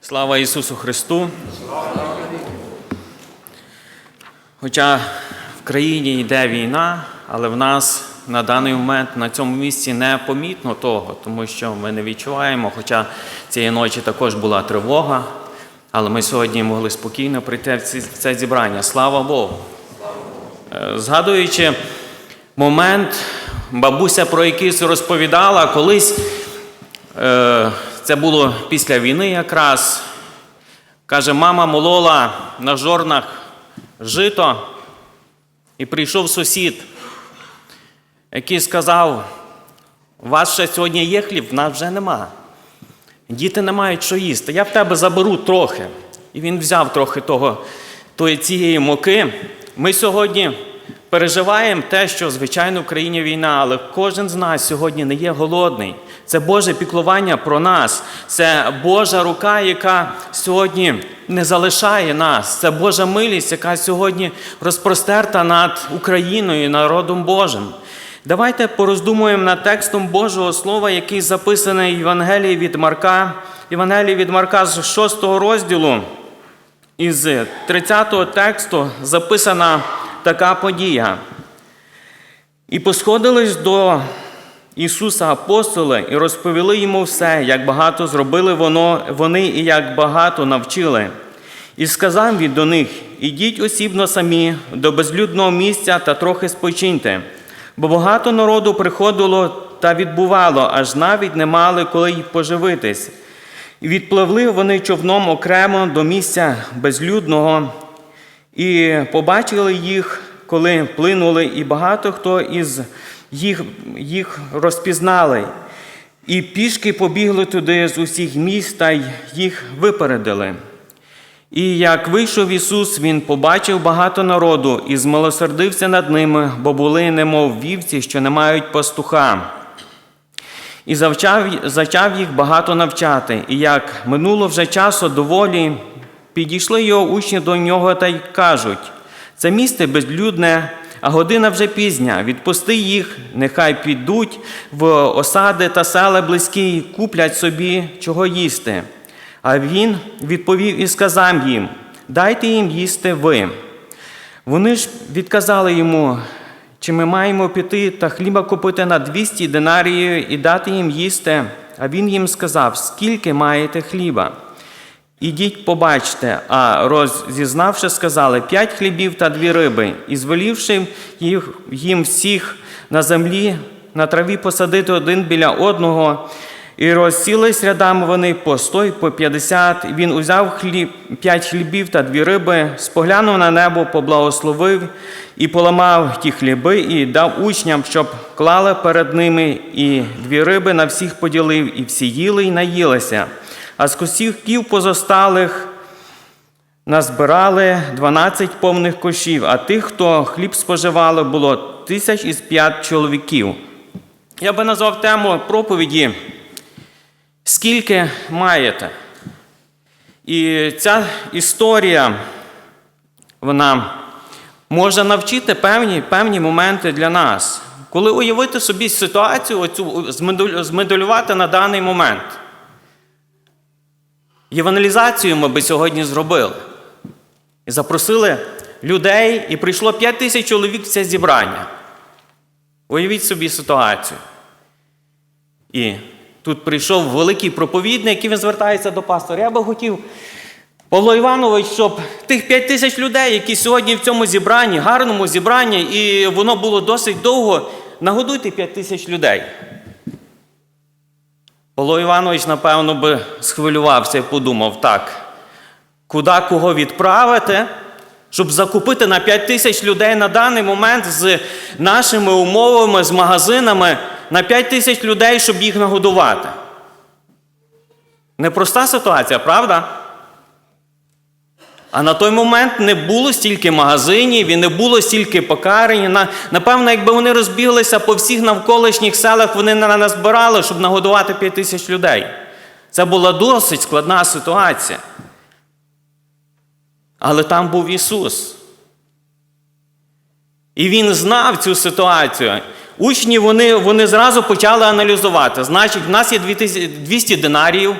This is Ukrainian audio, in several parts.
Слава Ісусу Христу! Хоча в країні йде війна, але в нас на даний момент на цьому місці не помітно того, тому що ми не відчуваємо, хоча цієї ночі також була тривога, але ми сьогодні могли спокійно прийти в це зібрання. Слава Богу! Е, Згадуючи момент, бабуся про якийсь розповідала колись. Це було після війни якраз. Каже, мама молола на жорнах жито, і прийшов сусід, який сказав: у вас ще сьогодні є хліб, в нас вже нема. Діти не мають що їсти. Я в тебе заберу трохи. І він взяв трохи того, тої цієї муки. Ми сьогодні переживаємо те, що, звичайно, в країні війна, але кожен з нас сьогодні не є голодний. Це Боже піклування про нас. Це Божа рука, яка сьогодні не залишає нас. Це Божа милість, яка сьогодні розпростерта над Україною і народом Божим. Давайте пороздумуємо над текстом Божого Слова, який записаний в Євангелії від Марка. Євангелії від Марка з 6 розділу. Із 30-го тексту записана така подія. І посходились до Ісуса апостоли і розповіли йому все, як багато зробили воно, вони і як багато навчили. І сказав він до них: ідіть осібно самі до безлюдного місця та трохи спочиньте, бо багато народу приходило та відбувало, аж навіть не мали коли й поживитись. І відпливли вони човном окремо до місця безлюдного, і побачили їх, коли плинули, і багато хто із їх, їх розпізнали. І пішки побігли туди з усіх міст та їх випередили. І як вийшов Ісус, Він побачив багато народу і змилосердився над ними, бо були немов вівці, що не мають пастуха. І завчав, зачав їх багато навчати. І як минуло вже часу доволі, підійшли його учні до нього та й кажуть: це місце безлюдне, а година вже пізня. Відпусти їх, нехай підуть в осади та села близькі, куплять собі чого їсти. А він відповів і сказав їм: Дайте їм їсти ви. Вони ж відказали йому, чи ми маємо піти та хліба купити на 200 динаріїв і дати їм їсти. А він їм сказав: Скільки маєте хліба? Ідіть, побачте. А розізнавши, сказали п'ять хлібів та дві риби, і звелівши їх їм всіх на землі, на траві посадити один біля одного. І розсілись рядами вони по сто й по п'ятдесят. Він узяв хліб, п'ять хлібів та дві риби, споглянув на небо, поблагословив і поламав ті хліби, і дав учням, щоб клали перед ними, і дві риби на всіх поділив, і всі їли й наїлися. А з косівків позосталих назбирали 12 повних кошів, а тих, хто хліб споживали, було тисяч із п'ять чоловіків. Я би назвав тему проповіді Скільки маєте? І ця історія, вона може навчити певні, певні моменти для нас. Коли уявити собі ситуацію, оцю, змоделювати на даний момент. Євангелізацію ми би сьогодні зробили. І запросили людей, і прийшло 5 тисяч чоловік в це зібрання. Уявіть собі ситуацію. І тут прийшов великий проповідник, і він звертається до пастора. Я би хотів, Павло Іванович, щоб тих 5 тисяч людей, які сьогодні в цьому зібранні, гарному зібранні, і воно було досить довго, нагодуйте 5 тисяч людей. Павло Іванович, напевно, би схвилювався і подумав, так, куди кого відправити, щоб закупити на 5 тисяч людей на даний момент з нашими умовами, з магазинами, на 5 тисяч людей, щоб їх нагодувати. Непроста ситуація, правда? А на той момент не було стільки магазинів і не було стільки покарень. Напевно, якби вони розбіглися по всіх навколишніх селах, вони не назбирали, щоб нагодувати 5 тисяч людей. Це була досить складна ситуація. Але там був Ісус. І Він знав цю ситуацію. Учні вони, вони зразу почали аналізувати. Значить, в нас є 200 динаріїв,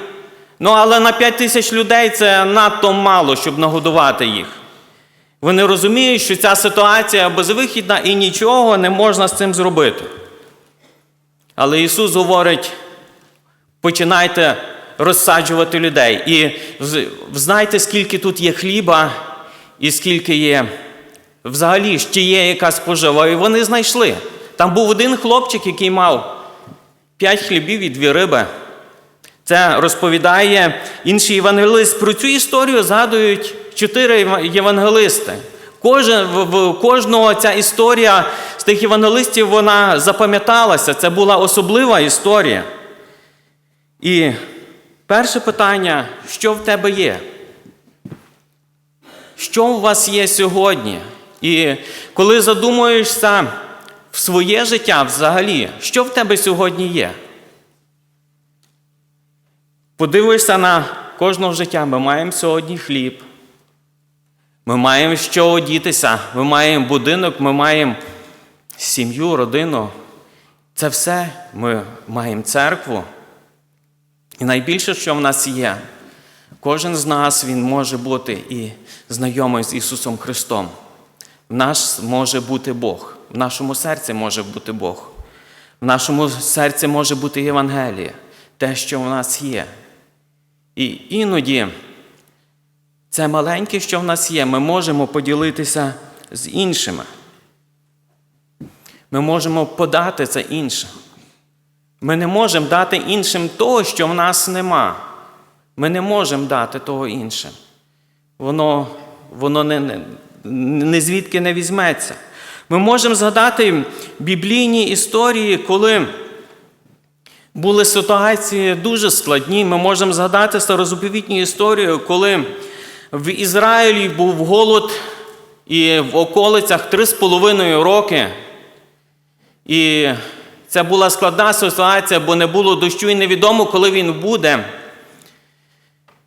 Ну, але на 5 тисяч людей це надто мало, щоб нагодувати їх. Вони розуміють, що ця ситуація безвихідна і нічого не можна з цим зробити. Але Ісус говорить: починайте розсаджувати людей. І знайте, скільки тут є хліба, і скільки є взагалі ще є якась пожива. І вони знайшли. Там був один хлопчик, який мав п'ять хлібів і дві риби. Це розповідає інший євангелист. Про цю історію згадують чотири євангелисти. Кожен, в, кожного ця історія з тих євангелистів вона запам'яталася. Це була особлива історія. І перше питання: що в тебе є? Що у вас є сьогодні? І коли задумуєшся в своє життя взагалі, що в тебе сьогодні є? Подивишся на кожного життя. Ми маємо сьогодні хліб. Ми маємо що одітися, ми маємо будинок, ми маємо сім'ю, родину. Це все ми маємо церкву. І найбільше, що в нас є, кожен з нас він може бути і знайомий з Ісусом Христом. В нас може бути Бог, в нашому серці може бути Бог, в нашому серці може бути Євангеліє, те, що в нас є. І іноді це маленьке, що в нас є, ми можемо поділитися з іншими. Ми можемо подати це іншим. Ми не можемо дати іншим того, що в нас нема. Ми не можемо дати того іншим. Воно, воно не, не, не звідки не візьметься. Ми можемо згадати біблійні історії, коли були ситуації дуже складні. Ми можемо згадати старозаповітню історію, коли в Ізраїлі був голод і в околицях три з половиною роки. І це була складна ситуація, бо не було дощу і невідомо, коли він буде.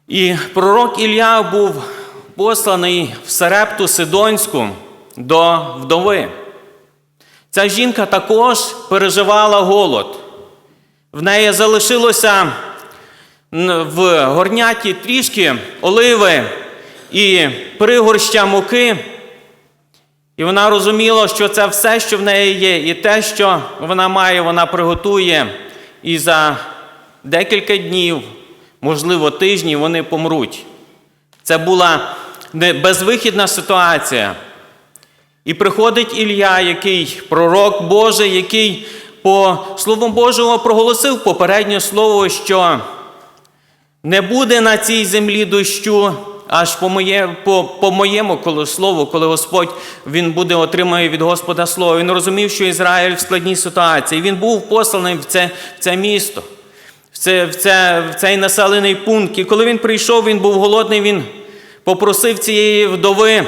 І пророк Ілля був посланий в Сарепту Сидонську до вдови. Ця жінка також переживала голод. В неї залишилося в горняті трішки оливи і пригорща муки. І вона розуміла, що це все, що в неї є, і те, що вона має, вона приготує. І за декілька днів, можливо, тижнів, вони помруть. Це була безвихідна ситуація. І приходить Ілля, який пророк Божий, який по Слову Божому проголосив попереднє слово, що не буде на цій землі дощу, аж по, моє, по, по моєму коли- слову, коли Господь він буде отримає від Господа слово. Він розумів, що Ізраїль в складній ситуації. Він був посланий в це, в це місто, в, це, в, це, в цей населений пункт. І коли він прийшов, він був голодний, він попросив цієї вдови.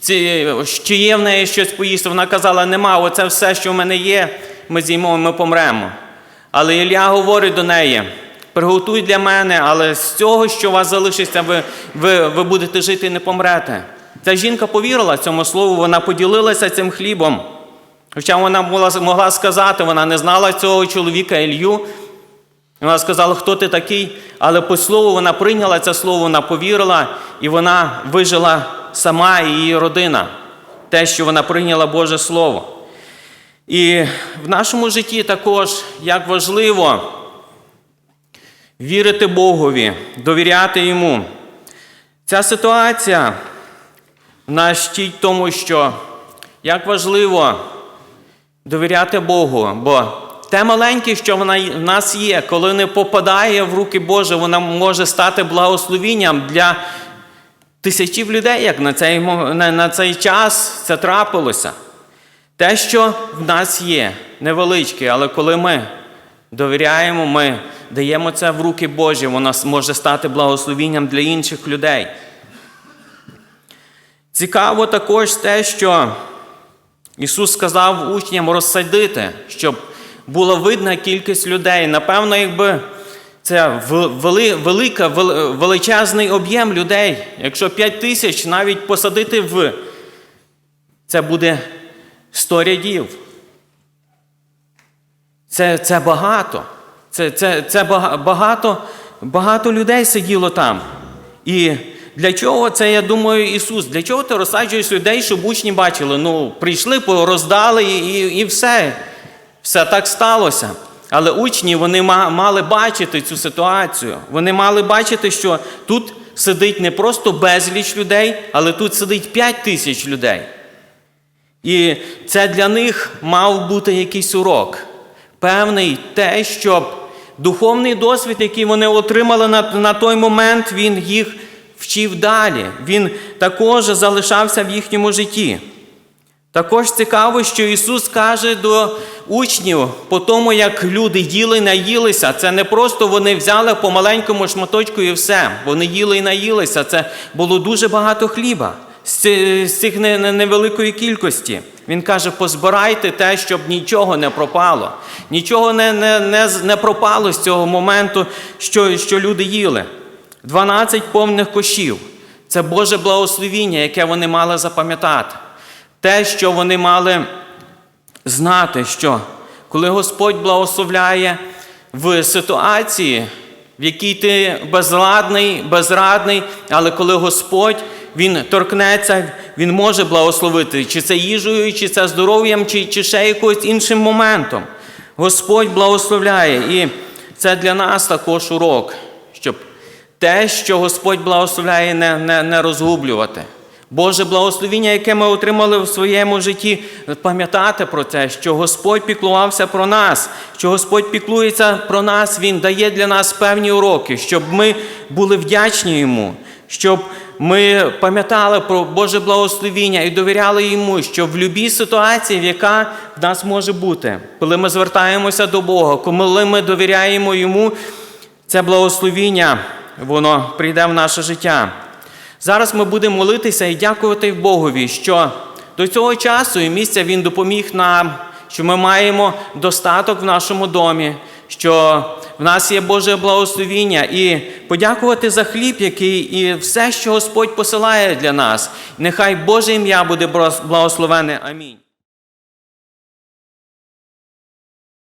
Ці, чи є в неї щось поїсти? Вона казала, нема, оце все, що в мене є, ми з'їмо, ми помремо. Але Ілля говорить до неї: приготуй для мене, але з цього, що у вас залишиться, ви, ви, ви будете жити і не помрете. Ця жінка повірила цьому слову, вона поділилася цим хлібом. Хоча вона могла, могла сказати, вона не знала цього чоловіка Ілью. Вона сказала, хто ти такий, але по слову вона прийняла це слово, вона повірила, і вона вижила сама і її родина, те, що вона прийняла Боже Слово. І в нашому житті також як важливо вірити Богові, довіряти Йому. Ця ситуація нас вчить тому, що як важливо довіряти Богу, бо те маленьке, що вона в нас є, коли не попадає в руки Божі, вона може стати благословінням для тисячів людей, як на цей, на, на цей час це трапилося. Те, що в нас є, невеличке, але коли ми довіряємо, ми даємо це в руки Божі, воно може стати благословінням для інших людей. Цікаво також те, що Ісус сказав учням розсадити, щоб була видна кількість людей. Напевно, якби це вели, велика, величезний об'єм людей. Якщо 5 тисяч навіть посадити в це буде 100 рядів. Це, це багато. Це, це, це багато багато людей сиділо там. І для чого це, я думаю, Ісус? Для чого ти розсаджуєш людей, щоб учні бачили? Ну, прийшли, роздали і, і, і все. Все так сталося. Але учні вони мали бачити цю ситуацію. Вони мали бачити, що тут сидить не просто безліч людей, але тут сидить 5 тисяч людей. І це для них мав бути якийсь урок. Певний те, щоб духовний досвід, який вони отримали на, на той момент, він їх вчив далі. Він також залишався в їхньому житті. Також цікаво, що Ісус каже до учнів по тому, як люди їли і наїлися. Це не просто вони взяли по маленькому шматочку і все. Вони їли і наїлися. Це було дуже багато хліба з цих не- не- невеликої кількості. Він каже: позбирайте те, щоб нічого не пропало. Нічого не, не, не, не пропало з цього моменту, що, що люди їли. 12 повних кошів. Це Боже благословіння, яке вони мали запам'ятати. Те, що вони мали знати, що коли Господь благословляє в ситуації, в якій ти безладний, безрадний, але коли Господь Він торкнеться, Він може благословити, чи це їжею, чи це здоров'ям, чи, чи ще якось іншим моментом. Господь благословляє. І це для нас також урок, щоб те, що Господь благословляє, не, не, не розгублювати. Боже благословіння, яке ми отримали в своєму житті, пам'ятати про це, що Господь піклувався про нас, що Господь піклується про нас, Він дає для нас певні уроки, щоб ми були вдячні Йому, щоб ми пам'ятали про Боже благословіння і довіряли Йому, що в будь-якій ситуації, яка в нас може бути, коли ми звертаємося до Бога, коли ми довіряємо Йому, це благословіння, воно прийде в наше життя. Зараз ми будемо молитися і дякувати Богові, що до цього часу і місця Він допоміг нам, що ми маємо достаток в нашому домі, що в нас є Боже благословіння, і подякувати за хліб, який і все, що Господь посилає для нас. Нехай Боже ім'я буде благословене. Амінь.